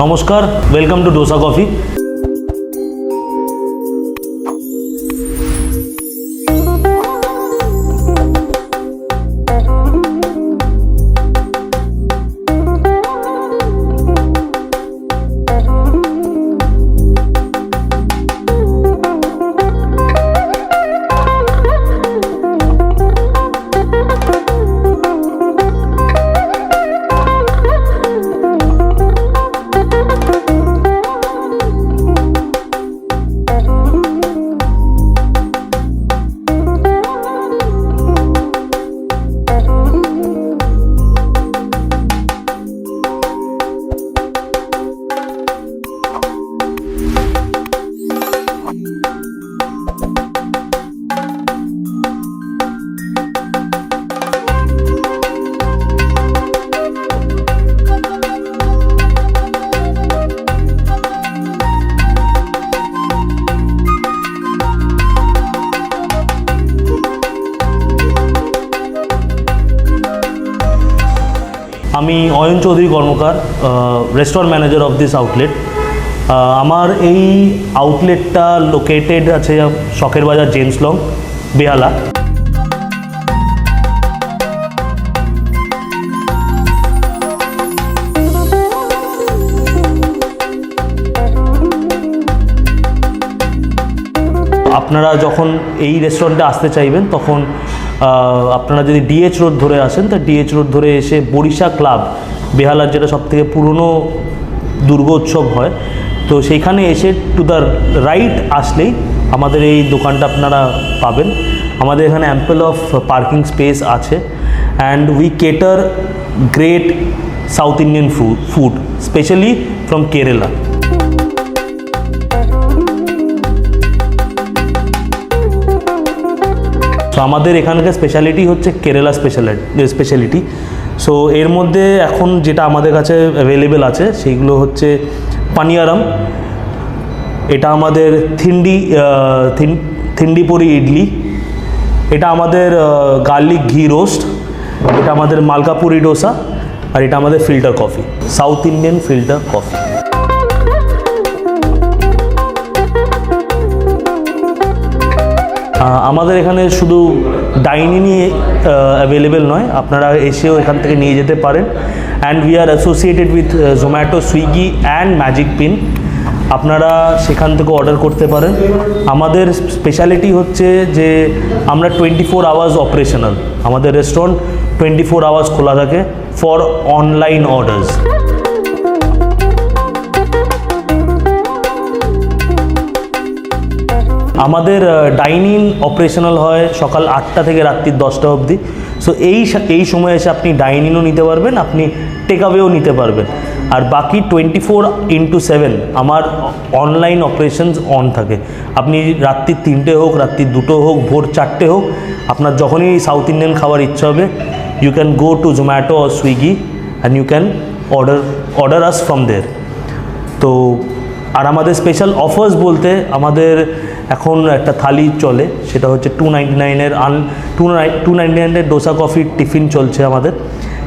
নমস্কার welcome to dosa coffee আমি Ayan Chowdhury Karmakar restaurant manager of this outlet আমার এই আউটলেটটা লোকেটেড আছে শখের বাজার জেমস লং, বেহালা। আপনারা যখন এই রেস্টুরেন্টে আসতে চাইবেন, তখন আপনারা যদি ডিএচ রোড ধরে আসেন, তা ডিএচ রোড ধরে এসে বরিশা ক্লাব বেহালার যেটা সব থেকে পুরনো দুর্গোৎসব হয়, তো সেইখানে এসে টু দ্য রাইট আসলেই আমাদের এই দোকানটা আপনারা পাবেন। আমাদের এখানে অ্যাম্পল অফ পার্কিং স্পেস আছে and we cater great south Indian food food specially from Kerala আমাদের এখানকার স্পেশালিটি হচ্ছে কেরালা স্পেশালিটি স্পেশালিটি সো এর মধ্যে এখন যেটা আমাদের কাছে অ্যাভেলেবেল আছে, সেইগুলো হচ্ছে পানিয়ারাম। এটা আমাদের থিন্ডি থিন্ডিপুরি ইডলি। এটা আমাদের গার্লিক ঘি রোস্ট এটা আমাদের মালকাপুরি ডোসা। আর এটা আমাদের filter coffee south Indian filter coffee আমাদের এখানে শুধু ডাইনিংই অ্যাভেলেবেল নয়, আপনারা এসেও এখান থেকে নিয়ে যেতে পারেন। And we are associated with Zomato Swiggy and magic pin আপনারা সেখান থেকে অর্ডার করতে পারেন। আমাদের স্পেশালিটি হচ্ছে যে আমরা টোয়েন্টি ফোর আওয়ার্স অপারেশনাল আমাদের রেস্টুরেন্ট টোয়েন্টি ফোর আওয়ার্স খোলা থাকে ফর অনলাইন অর্ডার্স আমাদের ডাইনিং অপারেশনাল হয় সকাল আটটা থেকে রাত্রির দশটা অবধি। সো এই এই সময় এসে আপনি ডাইনিংও নিতে পারবেন, আপনি টেকআওয়েও নিতে পারবেন। আর বাকি টোয়েন্টি ফোর ইন্টু সেভেন আমার অনলাইন অপারেশনস অন থাকে। আপনি রাত্রির তিনটে হোক রাত্রির দুটো হোক, ভোর চারটে হোক, আপনার যখনই সাউথ ইন্ডিয়ান খাবার ইচ্ছা হবে you can go to Zomato or Swiggy and you can order order us from there তো, আর আমাদের স্পেশাল অফার্স বলতে আমাদের এখন একটা থালি চলে, সেটা হচ্ছে টু নাইনটি নাইনের আন টু টু নাইনটি নাইনের ডোসা কফি টিফিন চলছে আমাদের।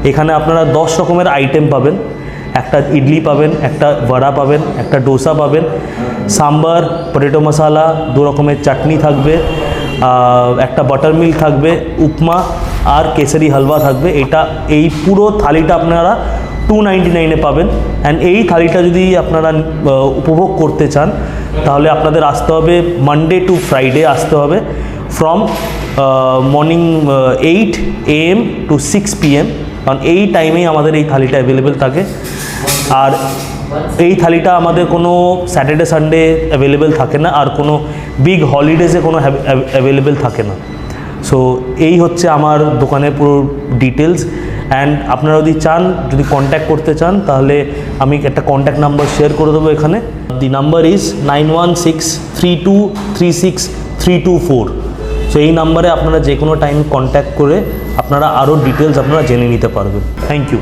এখানে আপনারা দশ রকমের আইটেম পাবেন। একটা ইডলি পাবেন, একটা বড়া পাবেন, একটা ডোসা পাবেন। সাম্বার পটেটো মশালা দু রকমের চাটনি থাকবে একটা বাটার মিল্ক থাকবে, উপমা আর কেসারি হালুয়া থাকবে। এটা এই পুরো থালিটা আপনারা টু নাইনটি নাইনে পাবেন। অ্যান্ড এই থালিটা যদি আপনারা উপভোগ করতে চান তাহলে আপনাদের আসতে হবে মানডে টু ফ্রাইডে আসতে হবে from morning eight A M to six P M কারণ এই টাইমেই আমাদের এই থালিটা অ্যাভেলেবেল থাকে। আর এই থালিটা আমাদের কোনো স্যাটারডে সানডে অ্যাভেলেবেল থাকে না। আর কোনো বিগ হলিডেজে কোনো অ্যাভেলেবেল থাকে না। সো এই হচ্ছে আমার দোকানের পুরো ডিটেলস অ্যান্ড আপনারা যদি চান, যদি কন্ট্যাক্ট করতে চান, তাহলে আমি একটা কন্ট্যাক্ট নাম্বার শেয়ার করে দেবো এখানে। The number is nine one six three two three six three two four so এই নাম্বারে আপনারা যে কোনো টাইম কন্ট্যাক্ট করে আপনারা আরও ডিটেলস আপনারা জেনে নিতে পারবেন। Thank you